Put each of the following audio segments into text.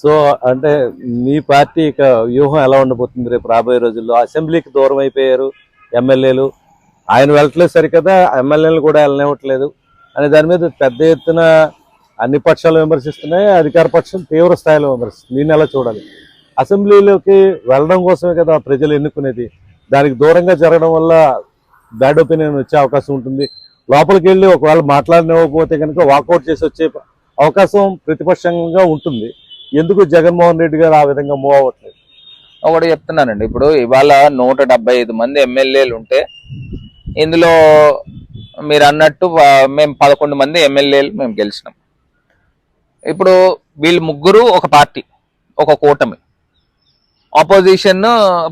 So అంటే మీ party ఇక వ్యూహం ఎలా ఉండబోతుంది రేపు రాబోయే రోజుల్లో? అసెంబ్లీకి దూరం అయిపోయారు ఎమ్మెల్యేలు. ఆయన వెళ్ళట్లేదు సరికదా ఎమ్మెల్యేలు కూడా వెళ్ళనివ్వట్లేదు అనే దాని మీద పెద్ద ఎత్తున అన్ని పక్షాలు విమర్శిస్తున్నాయి అధికార పక్షం తీవ్ర స్థాయిలో విమర్శిస్తుంది. దీన్ని ఎలా చూడాలి? అసెంబ్లీలోకి వెళ్ళడం కోసమే కదా ప్రజలు ఎన్నుకునేది. దానికి దూరంగా జరగడం వల్ల బ్యాడ్ ఒపీనియన్ వచ్చే అవకాశం ఉంటుంది. లోపలికి వెళ్ళి ఒకవేళ మాట్లాడనివ్వకపోతే కనుక వాకౌట్ చేసి వచ్చే అవకాశం ప్రతిపక్షంగా ఉంటుంది. ఎందుకు జగన్మోహన్ రెడ్డి గారు ఆ విధంగా మూవ్ అవ్వట్లేదు? ఒకటి చెప్తున్నానండి. ఇప్పుడు ఇవాళ నూట డెబ్బై ఐదు మంది ఎమ్మెల్యేలు ఉంటే ఇందులో మీరు అన్నట్టు మేము పదకొండు మంది ఎమ్మెల్యేలు మేము గెలిచినాం. ఇప్పుడు వీళ్ళు ముగ్గురు ఒక పార్టీ ఒక కూటమి. ఆపోజిషన్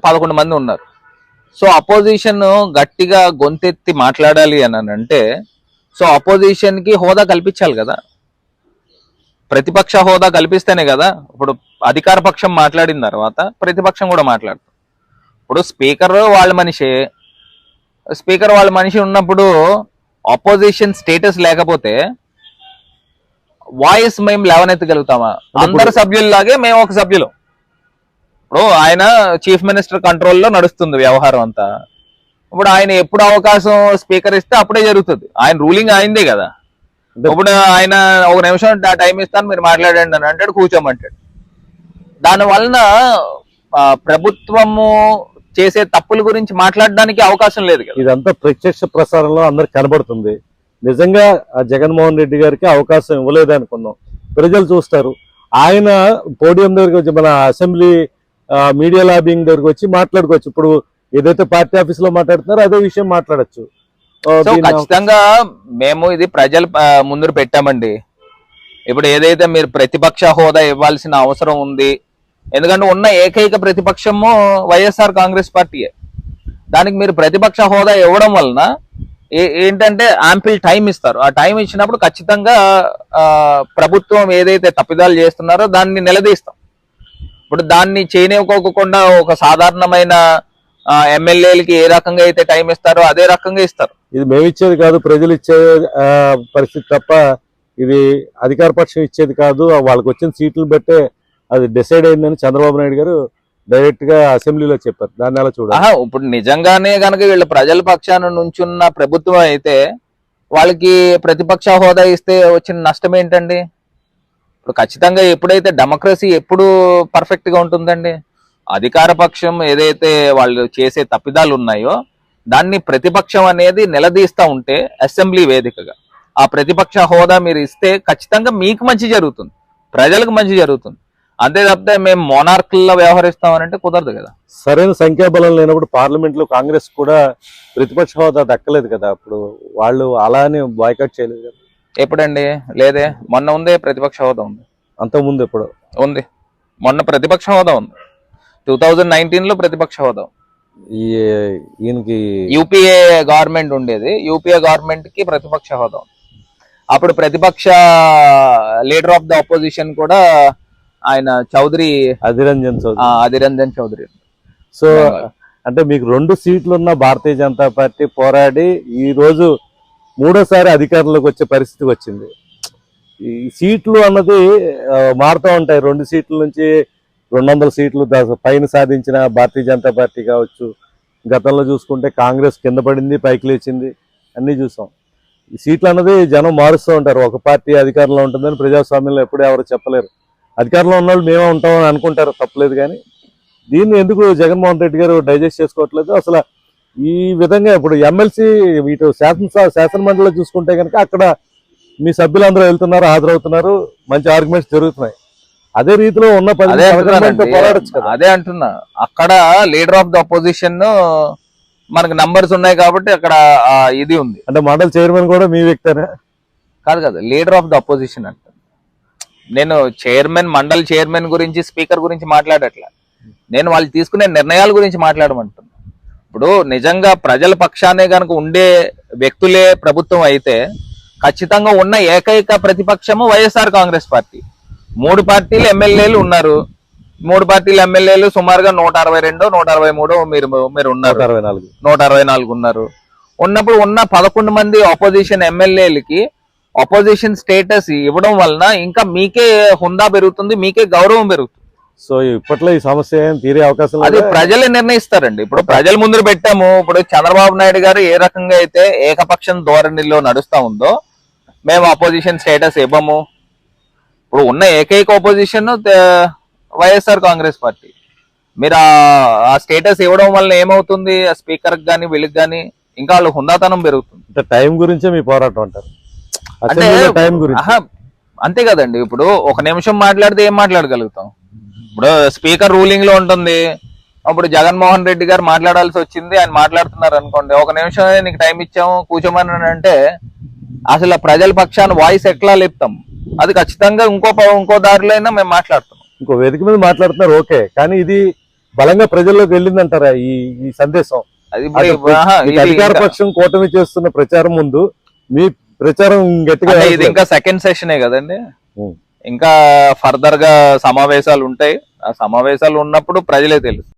పదకొండు మంది ఉన్నారు. సో అపోజిషన్ గట్టిగా గొంతెత్తి మాట్లాడాలి అని అంటే సో అపోజిషన్కి హోదా కల్పించాలి కదా. ప్రతిపక్ష హోదా కల్పిస్తేనే కదా. ఇప్పుడు అధికార పక్షం మాట్లాడిన తర్వాత ప్రతిపక్షం కూడా మాట్లాడుతుంది. ఇప్పుడు స్పీకర్ వాళ్ళ మనిషి స్పీకర్ వాళ్ళ మనిషి ఉన్నప్పుడు అపోజిషన్ స్టేటస్ లేకపోతే వాయిస్ మేము లేవనెత్తగలుగుతామా? అందరు సభ్యుల్లాగే మేము ఒక సభ్యులు. ఇప్పుడు ఆయన చీఫ్ మినిస్టర్ కంట్రోల్లో నడుస్తుంది వ్యవహారం అంతా. ఇప్పుడు ఆయన ఎప్పుడు అవకాశం స్పీకర్ ఇస్తే అప్పుడే జరుగుతుంది. ఆయన రూలింగ్ అయిందే కదా. ఇప్పుడు ఆయన ఒక నిమిషం టైం ఇస్తాను మీరు మాట్లాడండి అని అంటాడు కూర్చోమంటాడు. దాని వలన ప్రభుత్వము చేసే తప్పుల గురించి మాట్లాడడానికి అవకాశం లేదు ఇదంతా ప్రత్యక్ష ప్రసారంలో అందరికి కనబడుతుంది. నిజంగా జగన్మోహన్ రెడ్డి గారికి అవకాశం ఇవ్వలేదు అనుకుందాం ప్రజలు చూస్తారు. ఆయన పోడియం దగ్గరికి వచ్చి మన అసెంబ్లీ మీడియా లాబింగ్ దగ్గరికి వచ్చి మాట్లాడుకోవచ్చు. ఇప్పుడు ఏదైతే పార్టీ ఆఫీస్లో మాట్లాడుతున్నారో అదే విషయం మాట్లాడచ్చు. సో ఖచ్చితంగా మేము ఇది ప్రజల ముందు పెట్టామండి. ఇప్పుడు ఏదైతే మీరు ప్రతిపక్ష హోదా ఇవ్వాల్సిన అవసరం ఉంది ఎందుకంటే ఉన్న ఏకైక ప్రతిపక్షము వైఎస్ఆర్ కాంగ్రెస్ పార్టీయే. దానికి మీరు ప్రతిపక్ష హోదా ఇవ్వడం వలన ఏంటంటే ఆంపిల్ టైం ఇస్తారు. ఆ టైం ఇచ్చినప్పుడు ఖచ్చితంగా ప్రభుత్వం ఏదైతే తప్పిదాలు చేస్తున్నారో దాన్ని నిలదీస్తాం. ఇప్పుడు దాన్ని చేయనివ్వకోకుండా ఒక సాధారణమైన ఎమ్మెల్యేలకి ఏ రకంగా అయితే టైం ఇస్తారో అదే రకంగా ఇస్తారు. ఇది మేము ఇచ్చేది కాదు ప్రజలు ఇచ్చే పరిస్థితి తప్ప ఇది అధికార పక్షం ఇచ్చేది కాదు. వాళ్ళకి వచ్చిన సీట్లు బట్టే అది డిసైడ్ అయిందని చంద్రబాబు నాయుడు గారు డైరెక్ట్గా అసెంబ్లీలో చెప్పారు. దాన్ని ఎలా చూడాలి? ఇప్పుడు నిజంగానే కనుక వీళ్ళ ప్రజల పక్షాన నుంచున్న ప్రభుత్వం అయితే వాళ్ళకి ప్రతిపక్ష హోదా ఇస్తే వచ్చిన నష్టం ఏంటండి? ఇప్పుడు ఖచ్చితంగా ఎప్పుడైతే డెమోక్రసీ ఎప్పుడు పర్ఫెక్ట్గా ఉంటుందండి. అధికార పక్షం ఏదైతే వాళ్ళు చేసే తప్పిదాలు ఉన్నాయో దాన్ని ప్రతిపక్షం అనేది నిలదీస్తా ఉంటే అసెంబ్లీ వేదికగా. ఆ ప్రతిపక్ష హోదా మీరు ఇస్తే ఖచ్చితంగా మీకు మంచి జరుగుతుంది. ప్రజలకు మంచి జరుగుతుంది. అంతే తప్పితే మేము మోనార్కుల్లో వ్యవహరిస్తామనంటే కుదరదు కదా. సరైన సంఖ్యాబలం లేనప్పుడు పార్లమెంట్లో కాంగ్రెస్ కూడా ప్రతిపక్ష హోదా దక్కలేదు కదా. అప్పుడు వాళ్ళు అలా అని బాయ్కట్ చేయలేదు కదా. ఎప్పుడండి? లేదే. మొన్న ఉందే ప్రతిపక్ష హోదా ఉంది. అంతకుముందు ఎప్పుడు? ఉంది. మొన్న ప్రతిపక్ష హోదా ఉంది. టూ థౌజండ్ నైన్టీన్లో ప్రతిపక్ష హోదా. ఈయనకి యూపీఏ గవర్నమెంట్ ఉండేది. యూపీఏ గవర్నమెంట్కి ప్రతిపక్ష హోదా. అప్పుడు ప్రతిపక్ష లీడర్ ఆఫ్ ద అపోజిషన్ కూడా ఆయన చౌదరి అధిరంజన్ చౌదరి. అధిరంజన్ చౌదరి. సో అంటే మీకు రెండు సీట్లు ఉన్న భారతీయ జనతా పార్టీ పోరాడి ఈ రోజు మూడోసారి అధికారంలోకి వచ్చే పరిస్థితి వచ్చింది. ఈ సీట్లు అన్నది మారుతూ ఉంటాయి. రెండు సీట్ల నుంచి రెండు వందల సీట్లు దా- పైన సాధించిన భారతీయ జనతా పార్టీ కావచ్చు. గతంలో చూసుకుంటే కాంగ్రెస్ కింద పడింది పైకి లేచింది. అన్నీ చూసాం. ఈ సీట్లు అన్నది జనం మారుస్తూ ఉంటారు. ఒక పార్టీ అధికారంలో ఉంటుందని ప్రజాస్వామ్యంలో ఎప్పుడూ ఎవరు చెప్పలేరు. అధికారంలో ఉన్న వాళ్ళు మేమే ఉంటామని అనుకుంటారు తప్పలేదు కానీ. దీన్ని ఎందుకు జగన్మోహన్ రెడ్డి గారు డైజెస్ట్ చేసుకోవట్లేదు? అసలు ఈ విధంగా ఇప్పుడు ఎమ్మెల్సీ ఇటు శాసన శాసన మండలిలో చూసుకుంటే కనుక అక్కడ మీ సభ్యులందరూ వెళ్తున్నారు హాజరవుతున్నారు. మంచి ఆర్గ్యుమెంట్స్ జరుగుతున్నాయి. అదే రీతిలో ఉన్న అదే అంటున్నా. అక్కడ లీడర్ ఆఫ్ ద అపోజిషన్ మనకు నంబర్స్ ఉన్నాయి కాబట్టి అక్కడ ఇది ఉంది. అంటే మండలి చైర్మన్ కూడా మీ వ్యక్తేనా? కాదు కాదు లీడర్ ఆఫ్ ద అపోజిషన్ అంట నేను చైర్మన్ మండల్ చైర్మన్ గురించి స్పీకర్ గురించి మాట్లాడట్లా. నేను వాళ్ళు తీసుకునే నిర్ణయాల గురించి మాట్లాడమంటున్నా. ఇప్పుడు నిజంగా ప్రజల పక్షానే కనుక ఉండే వ్యక్తులే ప్రభుత్వం అయితే ఖచ్చితంగా ఉన్న ఏకైక ప్రతిపక్షము వైఎస్ఆర్ కాంగ్రెస్ పార్టీ. మూడు పార్టీలు ఎమ్మెల్యేలు ఉన్నారు. మూడు పార్టీల ఎమ్మెల్యేలు సుమారుగా నూట అరవై రెండు నూట అరవై మూడు మీరు మీరు ఉన్నారు. నూట అరవై నాలుగు. నూట అరవై నాలుగు ఉన్నారు. ఉన్నప్పుడు ఉన్న పదకొండు మంది ఆపోజిషన్ ఎమ్మెల్యేలకి అపోజిషన్ స్టేటస్ ఇవ్వడం వలన ఇంకా మీకే హుందా పెరుగుతుంది మీకే గౌరవం పెరుగుతుంది. సో ఇప్పట్లో ఈ సమస్య ఏం తీరే అవకాశం అది? ప్రజలే నిర్ణయిస్తారండి. ఇప్పుడు ప్రజల ముందు పెట్టాము. ఇప్పుడు చంద్రబాబు నాయుడు గారు ఏ రకంగా అయితే ఏకపక్షం ధోరణిలో నడుస్తా ఉందో మేము అపోజిషన్ స్టేటస్ ఇవ్వము. ఇప్పుడు ఉన్న ఏకైక ఒపోజిషన్ వైఎస్ఆర్ కాంగ్రెస్ పార్టీ. మీరు ఆ- స్టేటస్ ఇవ్వడం వల్ల ఏమవుతుంది? ఆ స్పీకర్ కానీ వీళ్ళకి కానీ ఇంకా వాళ్ళు హుందాతనం పెరుగుతుంది. అంటే టైం గురించే మీ పోరాటం అంటారు. అంటే అసెంబ్లీలో టైం గురించి. ఆహా, అంతే కదండి. ఇప్పుడు ఒక నిమిషం మాట్లాడితే ఏం మాట్లాడగలుగుతాం? ఇప్పుడు స్పీకర్ రూలింగ్లో ఉంటుంది. అప్పుడు జగన్మోహన్ రెడ్డి గారు మాట్లాడాల్సి వచ్చింది. ఆయన మాట్లాడుతున్నారు అనుకోండి. ఒక నిమిషం నీకు టైం ఇచ్చాము కూర్చోమని అంటే అసలు ప్రజల పక్షాన వాయిస్ ఎట్లా లేపుతాం? అది ఖచ్చితంగా ఇంకో ఇంకో దారిలో అయినా మేము మాట్లాడుతాం ఇంకో వేదిక మీద మాట్లాడుతున్నారు ఓకే. కానీ ఇది బలంగా ప్రజల్లోకి వెళ్ళిందంటారా ఈ ఈ సందేశం? అధికార పక్షం కూటమి చేస్తున్న ప్రచారం ముందు మీ ప్రచారం గట్టిగా ఇది. ఇంకా సెకండ్ సెషనే కదండి. ఇంకా ఫర్దర్గా సమావేశాలు ఉంటాయి. ఆ సమావేశాలు ఉన్నప్పుడు ప్రజలే తెలుసు.